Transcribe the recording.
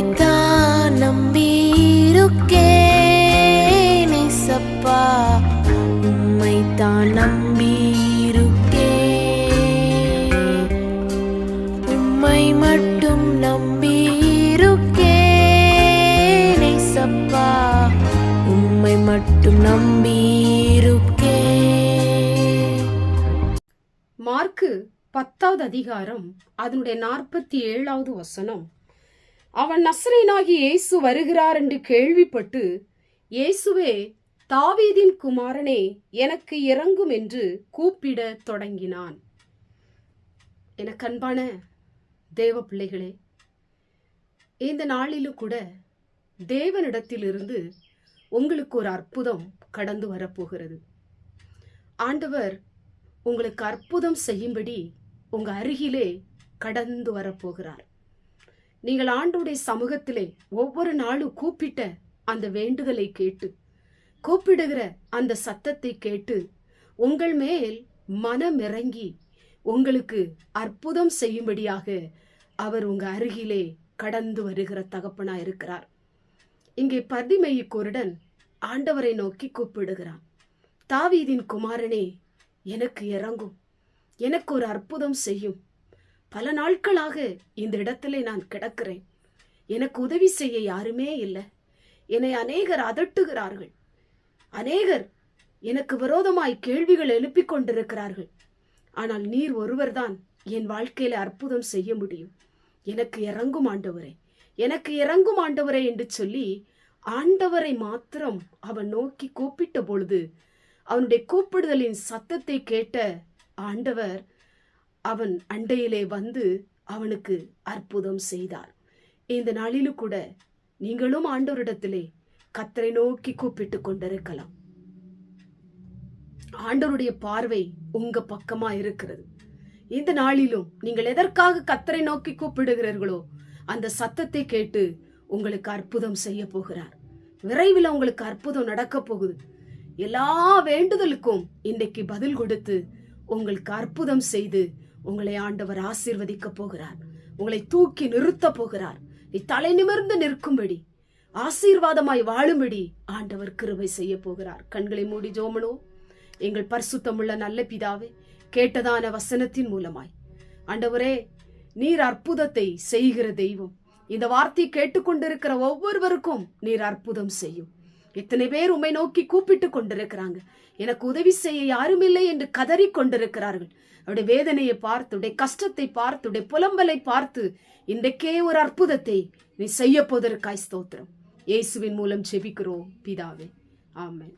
உம்மைத்தான் நம்பியிருக்கேன் ஏசப்பா உம்மைத்தான் நம்பியிருக்கேன் உம்மை மட்டும் நம்பியிருக்கேன் ஏசப்பா உம்மை மட்டும் நம்பியிருக்கேன் மார்க்கு பத்தாவது அதிகாரம் அதனுடைய நாற்பத்தி ஏழாவது வசனம். அவன் நசரேனாகி இயேசு வருகிறார் என்று கேள்விப்பட்டு இயேசுவே தாவீதின் குமாரனே எனக்கு இறங்கும் என்று கூப்பிடத் தொடங்கினான். எனக்கு அன்பான தேவ பிள்ளைகளே இந்த நாளிலும் கூட தேவனிடத்திலிருந்து உங்களுக்கு ஒரு அற்புதம் கடந்து வரப்போகிறது. ஆண்டவர் உங்களுக்கு அற்புதம் செய்யும்படி உங்கள் அருகிலே கடந்து வரப்போகிறார். நீங்கள் ஆண்டுடைய சமூகத்திலே ஒவ்வொரு நாளும் கூப்பிட்ட அந்த வேண்டுதலை கேட்டு கூப்பிடுகிற அந்த சத்தத்தை கேட்டு உங்கள் மேல் மனமிறங்கி உங்களுக்கு அற்புதம் செய்யும்படியாக அவர் உங்க அருகிலே கடந்து வருகிற தகப்பனா இருக்கிறார். இங்கே பர்திமெய்யு குருடன் ஆண்டவரை நோக்கி கூப்பிடுகிறான். தாவீதின் குமாரனே எனக்கு இறங்கும். எனக்கு ஒரு அற்புதம் செய்யும். பல நாட்களாக இந்த இடத்திலே நான் கிடக்கிறேன். எனக்கு உதவி செய்ய யாருமே இல்லை. என்னை அநேகர் அதட்டுகிறார்கள். அநேகர் எனக்கு விரோதமாய் கேள்விகள் எழுப்பிக் கொண்டிருக்கிறார்கள். ஆனால் நீர் ஒருவர்தான் என் வாழ்க்கையில அற்புதம் செய்ய முடியும். எனக்கு இறங்கும் ஆண்டவரே எனக்கு இறங்கும் ஆண்டவரே என்று சொல்லி ஆண்டவரை மாத்திரம் அவன் நோக்கி கூப்பிட்ட பொழுது அவனுடைய கூப்பிடுதலின் சத்தத்தை கேட்ட ஆண்டவர் அவன் அண்டையிலே வந்து அவனுக்கு அற்புதம் செய்தார் இந்த நாளிலும் கூட நீங்களும் ஆண்டோரிடத்திலே கத்தரை நோக்கி கூப்பிட்டு கொண்டிருக்கலாம். ஆண்டவருடைய பார்வை உங்க பக்கமா இருக்கிறது. இந்த நாளிலும் நீங்கள் எதற்காக கத்தரை நோக்கி கூப்பிடுகிறீர்களோ அந்த சத்தத்தை கேட்டு உங்களுக்கு அற்புதம் செய்ய போகிறார். விரைவில் உங்களுக்கு அற்புதம் நடக்க போகுது. எல்லா வேண்டுதலுக்கும் இன்னைக்கு பதில் கொடுத்து உங்களுக்கு அற்புதம் செய்து உங்களை ஆண்டவர் ஆசீர்வதிக்க போகிறார். உங்களை தூக்கி நிறுத்த போகிறார். நீ தலை நிமிர்ந்து நிற்கும்படி ஆசீர்வாதமாய் வாழும்படி ஆண்டவர் கிருபை செய்ய போகிறார். கண்களை மூடி ஜோமனோ எங்கள் பரிசுத்தமுள்ள நல்ல பிதாவே கேட்டதான வசனத்தின் மூலமாய். ஆண்டவரே நீர் அற்புதத்தை செய்கிற தெய்வம். இந்த வார்த்தை கேட்டுக்கொண்டிருக்கிற ஒவ்வொருவருக்கும் நீர் அற்புதம் செய்யும். இத்தனை பேர் உம்மை நோக்கி கூப்பிட்டு கொண்டிருக்கிறாங்க. எனக்கு உதவி செய்ய யாரும் இல்லை என்று கதறி கொண்டிருக்கிறார்கள். அவருடைய வேதனையை பார்த்துடைய கஷ்டத்தை பார்த்துடைய புலம்பலை பார்த்து இன்றைக்கே ஒரு அற்புதத்தை நீ செய்ய போதற்காய் ஸ்தோத்திரம். இயேசுவின் மூலம் செபிக்கிறோம் பிதாவே. ஆமென்.